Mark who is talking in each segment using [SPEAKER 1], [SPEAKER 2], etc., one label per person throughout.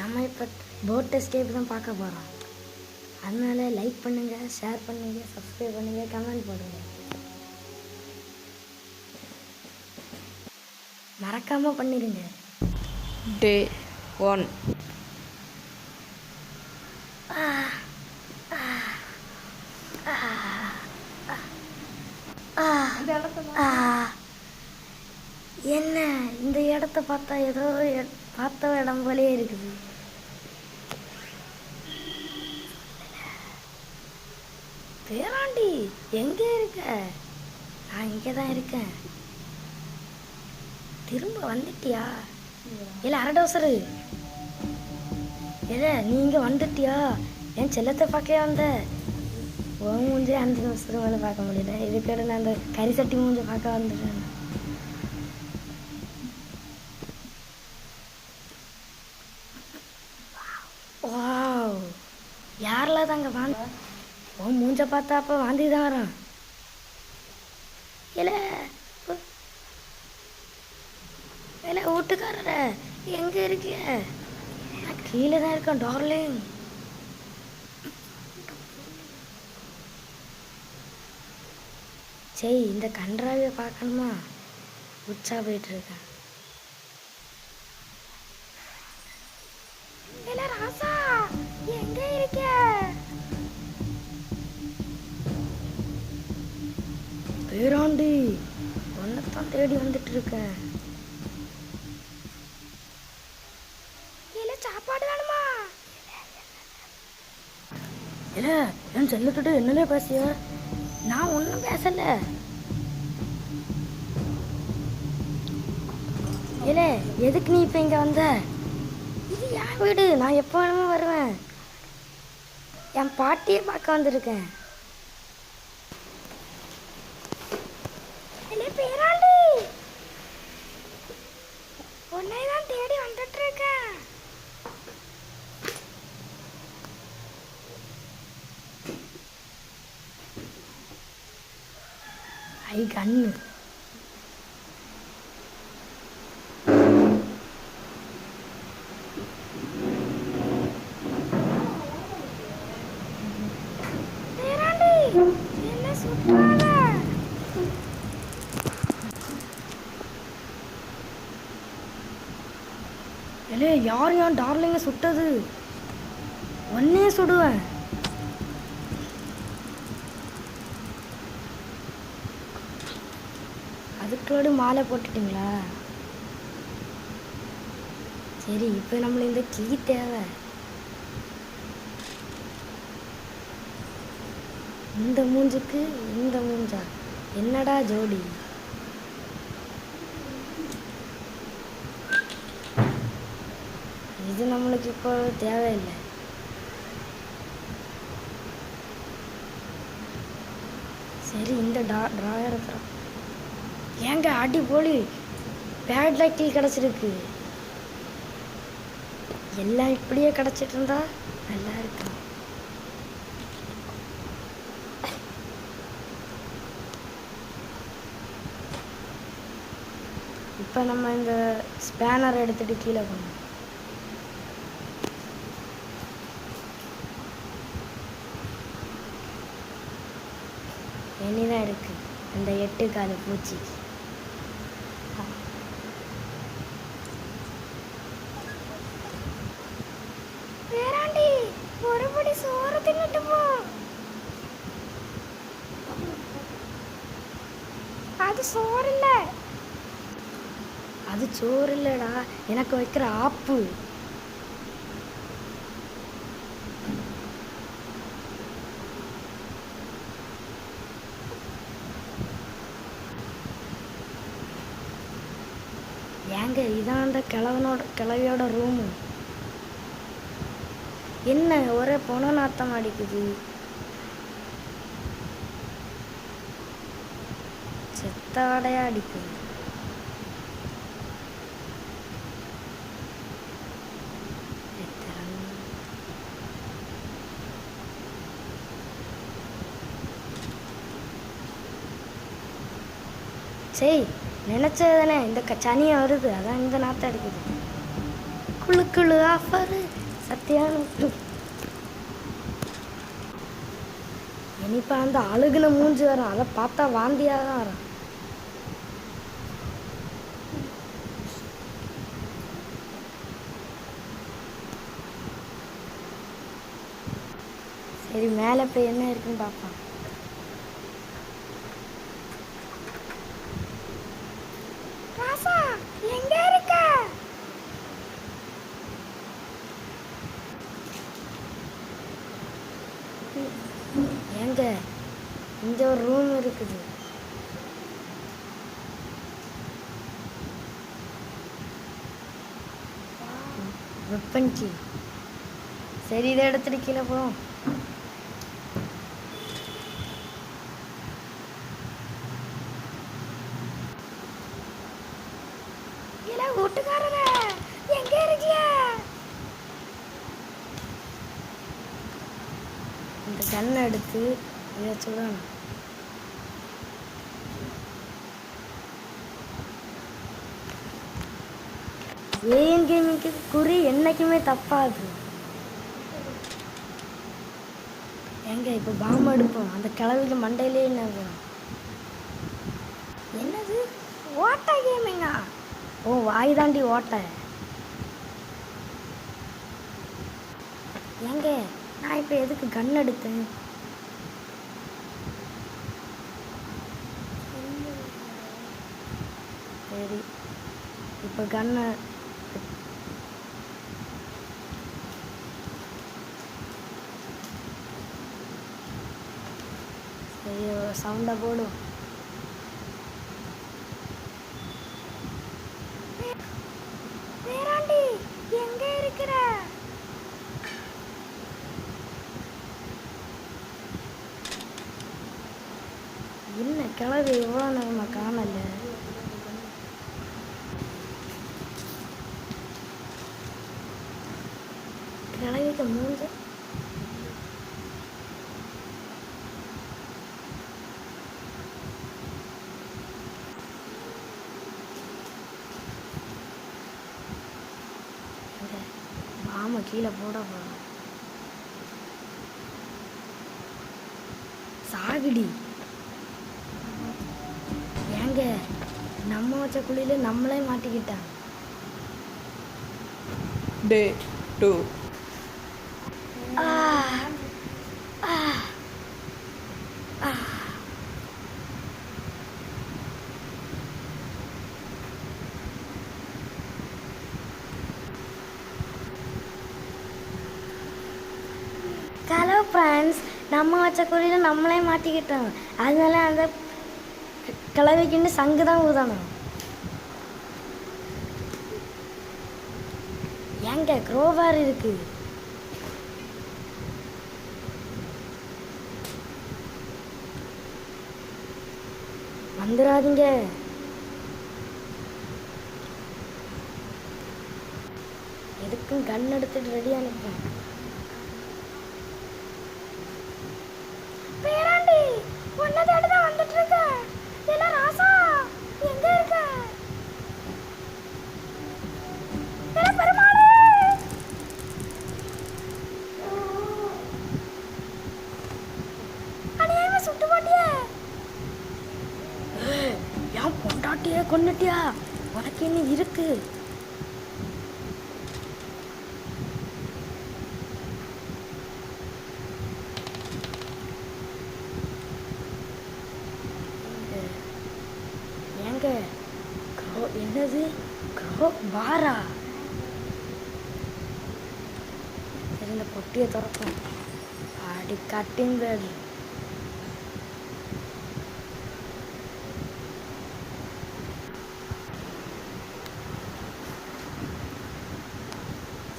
[SPEAKER 1] நம்ம இப்போ boat escape தான் பார்க்க போகிறோம் அதனால லைக் பண்ணுங்கள் ஷேர் பண்ணுங்கள் சப்ஸ்கிரைப் பண்ணுங்கள் கமெண்ட் போடுங்க. மறக்காமல் பண்ணிடுங்க
[SPEAKER 2] டே ஒன்
[SPEAKER 1] என்ன இந்த இடத்த பார்த்தா ஏதோ பார்த்த இடம் போலயே இருக்குது பேராண்டி எங்கே இருக்க? நான் இங்கே தான் இருக்கேன். திரும்ப வந்துட்டியா? இல்லை அரடோசரு இல்லை நீ இங்கே வந்துட்டியா? என் செல்லத்தை பார்க்கவே வந்த. உன் மூஞ்சே அஞ்சு நிமிஷத்துக்கு மேலே பார்க்க முடியல. இதுக்கட நான் அந்த கறி சட்டி மூஞ்சி பார்க்க வந்துட்டேன். அவன் மூஞ்ச பார்த்தா அப்போ வாந்தி தான் வரான் இல்லை இல்லை வீட்டுக்காரர எங்கே இருக்கிய நான் கீழே தான் இருக்கேன் டார்லிங். சரி இந்த கன்றாவியை பார்க்கணுமா? உச்சா போயிட்டுருக்கேன் பேராண்டி உன்னைத்தான் தேடி வந்துட்டு இருக்கேன் சாப்பாடு வேணுமா? இல்ல என் செல்லத்துட்டு என்னலே பேசிய? நான் ஒன்றும் பேசல. இல்ல எதுக்கு நீ இப்போ இங்கே வந்த? இது என் வீடு நான் எப்போ வேணுமோ வருவேன்? என் பாட்டியை பார்க்க வந்திருக்கேன் இல்ல, பேராண்டி உன்னை தான் தேடி வந்துட்டு இருக்கேன் ஐ கண்ணு என்ன யார் யார் டார்லிங்க சுட்டது? ஒன்னே சுடுவேன். அதுக்குள்ளோடு மாலை போட்டுட்டீங்களா? சரி இப்போ நம்மள இந்த கீ தேவை. இந்த மூஞ்சுக்கு இந்த மூஞ்சா? என்னடா ஜோடி? இது நம்மளுக்கு இப்போ தேவையில்லை. சரி இந்த டா ட்ராயர் தரோம் ஏங்க அடி போலி? பேட் லக்கி கிடச்சிருக்கு. எல்லாம் இப்படியே கிடச்சிட்டு இருந்தா நல்லா இருக்கும் இப்போ நம்ம இந்த ஸ்பேனர் எடுத்துட்டு கீழே போகணும். இனிதான் இருக்கு. அந்த எட்டு கால பூச்சி. அது சோறு இல்ல அது சோறு இல்லடா எனக்கு வைக்கிற ஆப்பு. ஏங்க இதான் அந்த கிழவனோட கிழவியோட ரூமு என்ன ஒரே பொண நாத்தம் அடிக்குது. செத்தாடையா அடிக்குது. எத்தனை- சரி நினச்சது தானே இந்த சனியை வருது அதான் இந்த நாத்தம் அடிக்குது. குழு ஆஃபர் சத்தியான இனிப்பா அந்த அழுகுன மூஞ்சி வரும். அதை பார்த்தா வாந்தியாக தான் வரும். சரி மேலே போய் என்ன இருக்குன்னு பார்ப்பான் ராசா எங்க இருக்க ஏங்க இது ஒரு ரூம் இருக்குது. வெப்பன் கீ சரி இதை எடுத்துட்டு கீழே போவோம். எங்க இருக்கிய இந்த கண்ணை எடுத்து இதை சொல்லணும். ஏன் கேமிங்க்கு குறி என்றைக்குமே தப்பாது. எங்க இப்போ பாம்பு எடுப்போம். அந்த கிழவிக்கு மண்டையிலே என்ன என்னது? ஓட்டை கேமிங்கா? ஓ வாய் தாண்டி ஓட்டை. ஏங்க நான் இப்போ எதுக்கு கன் எடுத்தேன்? சரி. இப்போ கன்னை சரி சவுண்டை போடும் பேராண்டி எங்க இருக்கிற? என்ன கிளவி எவ்வளோ நேரமா காணல கிளவிக்கு மூஞ்ச எங்க? நம்ம கீழே போட போகிறோம் சாகுடி. ஏங்க நம்ம வச்ச குழியில நம்மளே மாட்டிக்கிட்டான்
[SPEAKER 2] டே டூ.
[SPEAKER 1] நம்ம வச்ச குழியில் நம்மளே மாட்டிக்கிட்டோம். அதனால அந்த கலவைக்குன்னு சங்கு தான் ஊதணும். ஏங்க குரோவார் இருக்கு. வந்துடாதீங்க. எதுக்கும் கன் எடுத்துட்டு ரெடியாக நிற்பேன் பேராண்டி உன்னை தேடி தான் வந்துட்டு இருக்கேன் இல்ல ராசா எங்க இருக்க இல்ல பெருமாளே அநியாயமா சுட்டு போட்டியே ஏன் பொண்டாட்டியே கொண்டுட்டியா உனக்கு என்ன இருக்கு ஏங்க க்ரோ என்னது க்ரோ பாரா சரி இந்த பொட்டியை திறக்கும் அடி கட்டிங் பேடு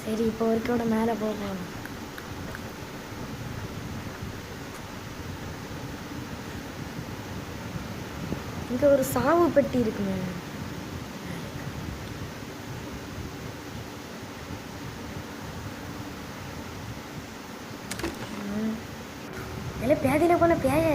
[SPEAKER 1] சரி இப்போ வரைக்கோட மேலே போகணும் இங்கே ஒரு சாவு பெட்டி இருக்குங்க இல்லை பேதியில போன பேய.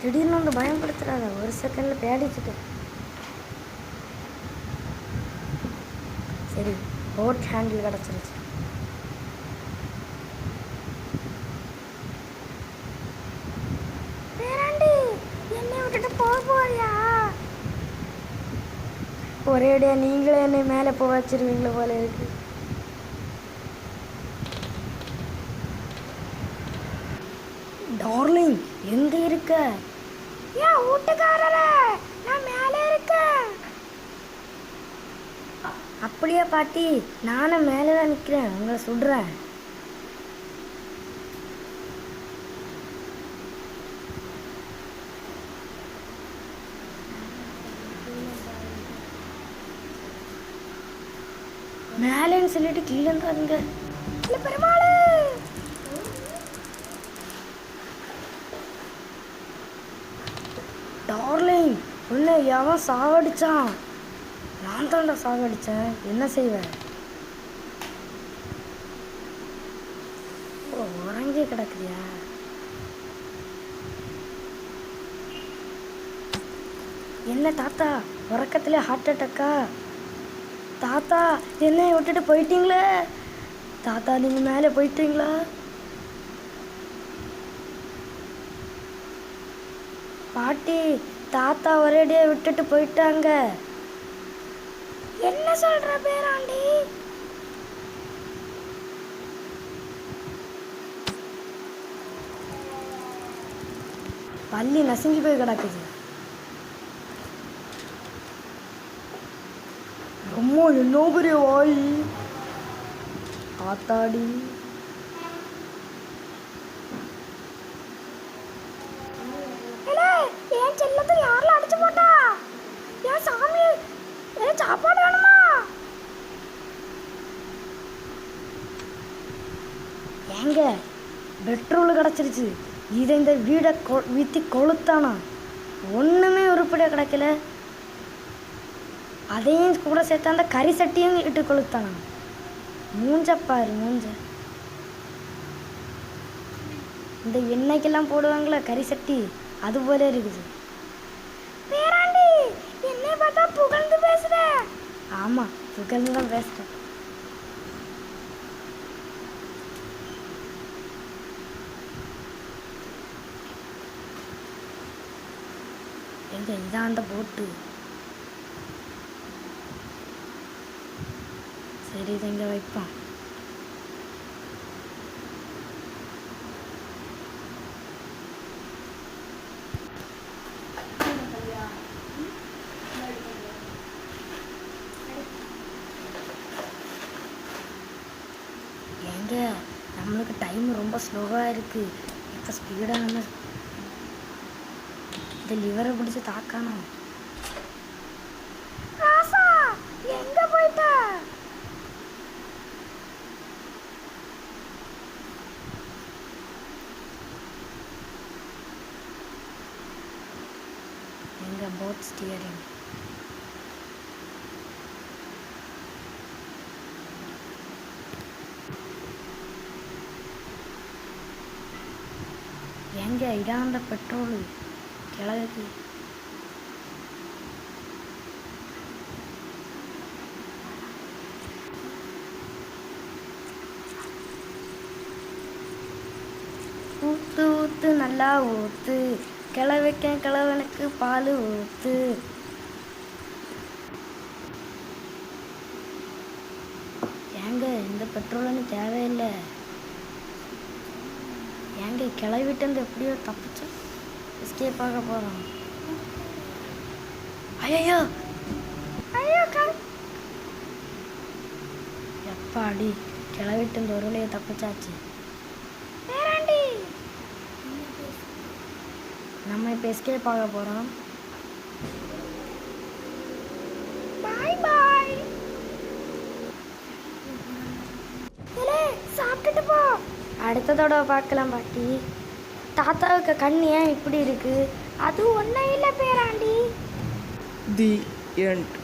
[SPEAKER 1] திடீர்னு வந்து பயன்படுத்துறாங்க ஒரு செகண்ட்ல பேடிச்சுட்டு. சரி போட் ஹேண்டில் கிடச்சிருச்சு. பேராண்டி விட்டுட்டு போக போறியா? ஒரேடியா நீங்களே என்னை மேலே போக வச்சிருவீங்களோ போல இருக்கு. டார்லிங் எங்க இருக்க? ஏன் வீட்டுக்காரர நான் மேலே இருக்கேன். அப்படியே பாட்டி? நானும் மேலே தான் நிற்கிறேன் உங்களை சுடுறேன் மேலேன்னு சொல்லிட்டு கீழே தாருங்க பெருமாளே டார்லிங் என்ன எவன் சாவடிச்சான் நான் தாண்டா சாவடிச்சேன் என்ன செய்வேன் ஓ உறங்கி கிடக்குறியா? என்ன தாத்தா உறக்கத்துல ஹார்ட் அட்டாக்கா தாத்தா என்னை விட்டுட்டு போயிட்டீங்களே? தாத்தா நீங்கள் மேலே போயிட்டீங்களா? பாட்டி தாத்தா ஒரேடியா விட்டுட்டு போயிட்டாங்க. என்ன சொல்ற பேராண்டி? பள்ளி நசுங்கி போய் கிடக்குது. அம்மா என்ன பெரிய வாய்? ஆத்தாடி என் செல்லத்தை யாரில் அடிச்சு போட்டா என் சாமி ஏன் சாப்பாடு வேணுமா ஏங்க பெட்ரோல் கிடச்சிருச்சு. இதை இந்த வீடை கொ வித்தி கொளுத்தானா? ஒன்றுமே உருப்படியாக கிடைக்கல. அதையும் கூட சேர்த்து அந்த கறி சட்டியும் இட்டு கொளுத்தானா? மூஞ்ச பாரு மூஞ்ச. இந்த எண்ணெய்க்கெல்லாம் போடுவாங்களே கறி சட்டி? அது போல இருக்குது. பேராண்டி என்னை பார்த்தா புகழ்ந்து பேசுற. ஆமா புகழ்ந்து தான் பேசுறேன். எங்க இதான் அந்த போட்டு. சரி இதை இங்கே வைப்பான் ஏங்க நம்மளுக்கு டைம் ரொம்ப ஸ்லோவாக இருக்கு. இப்போ ஸ்பீடாக நம்ம இந்த லிவரை பிடிச்சி தாக்கணும் ராசா எங்க போயிட்ட? எங்க போட் ஸ்டியரிங் எங்க இடாந்த பெட்ரோல் கிழக்கு. ஊத்து ஊத்து நல்லா ஊத்து. கிழவைக்க கிழவனுக்கு பால் ஊத்து. ஏங்க இந்த பெட்ரோலுன்னு தேவையில்லை. ஏங்க கிளவிட்டு எப்படியோ தப்பிச்சு எஸ்கேப் ஆக போகிறோம் ஐயோ ஐயோ எப்பாடி கிளவிட்டு இந்த ஒரு தப்பிச்சாச்சு. நம்ம இப்போ எஸ்கேப் ஆக போகிறோம் பாய் பாய் சாப்பிட்டுட்டு போ. அடுத்த தடவை பார்க்கலாம் பாட்டி. தாத்தாவுக்கு கண் ஏன் இப்படி இருக்கு? அது ஒன்றும் இல்லை பேராண்டி.
[SPEAKER 2] The end